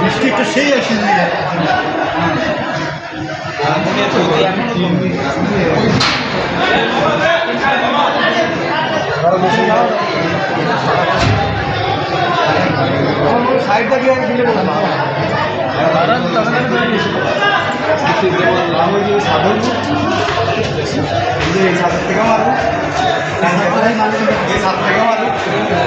বৃষ্টি তো সেই আসে সাইডটা দিয়ে দিলে সাধন ये साथ देगा मालूम ये साथ